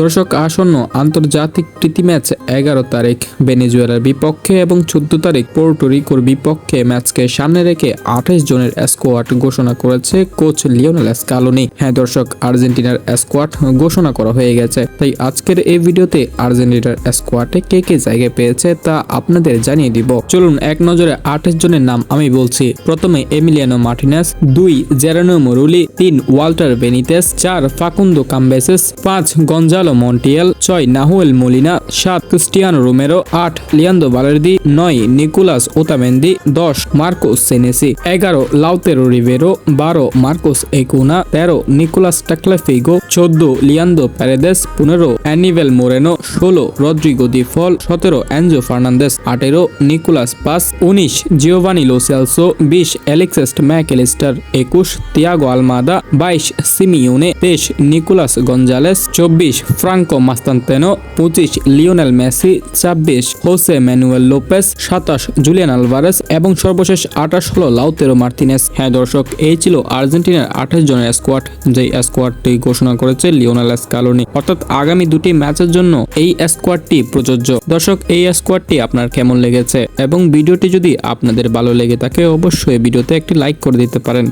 দর্শক, আসন্ন আন্তর্জাতিক প্রীতি ম্যাচ এগারো তারিখ। ভেনেজুয়েলার বিপক্ষে এবং চোদ্দ তারিখ পোর্টোরিকোর বিপক্ষে ম্যাচকে সামনে রেখে আঠাশ জনের স্কোয়াড ঘোষণা করেছে কোচ লিওনেল স্কালোনি। হ্যাঁ দর্শক, আর্জেন্টিনার স্কোয়াড ঘোষণা করা হয়ে গেছে। তাই আজকের এই ভিডিওতে আর্জেন্টিনার স্কোয়াডে কে কে জায়গা পেয়েছে তা আপনাদের জানিয়ে দিব। চলুন, এক নজরে আঠাশ জনের নাম আমি বলছি। প্রথমে এমিলিয়ানো মার্টিনাস, দুই জেরানো মরুলি, তিন ওয়াল্টার বেনিতেস, চার ফাকুন্দো কাম্বেসেস, পাঁচ গঞ্জালো মন্টিয়েল ছয় নাহুয়েল মলিনা, সাত ক্রিস্টিয়ানো রোমেরো, আট লিয়ান্দো বালার্দি নয় নিকোলাস ওতামেন্দি, দশ মার্কোস সেনেসি, এগারো লাউতেরো রিভেরো বারো মার্কোস একুনা, তেরো নিকোলাস টাকলাফিগো চোদ্দ, লিয়ান্দো প্যারেদেস, পনেরো, অ্যানিভেল মোরেনো, ষোলো, রদ্রিগো দি ফল, সতেরো, অ্যাঞ্জো ফার্নান্দেস, আঠেরো, নিকোলাস পাস, উনিশ, জিওভানি লোসেলসো বিশ অ্যালেক্সেস্ট ম্যাকেলিস্টার একুশ, তিয়াগো আলমাদা, বাইশ সিমিউনে তেইশ, নিকোলাস গঞ্জালেস, চব্বিশ, ফ্রাঙ্কো মাস্তান্তেনো, পঁচিশ, লিওনেল মেসি, ছাব্বিশ, হোসে ম্যানুয়েল লোপেস, সাতাশ, জুলিয়ান আলভারেস এবং সর্বশেষ আঠাশ হলো লাউতেরো মার্তিনেস। হ্যাঁ দর্শক, এই ছিল আর্জেন্টিনার আঠাশ জনের স্কোয়াড যেই স্কোয়াডটি ঘোষণা করেছে লিওনাল স্কালোনি। অর্থাৎ আগামী দুটি ম্যাচের জন্য এই স্কোয়াডটি প্রযোজ্য। দর্শক, এই স্কোয়াডটি আপনার কেমন লেগেছে? এবং ভিডিওটি যদি আপনাদের ভালো লেগে থাকে, অবশ্যই ভিডিওতে একটি লাইক করে দিতে পারেন।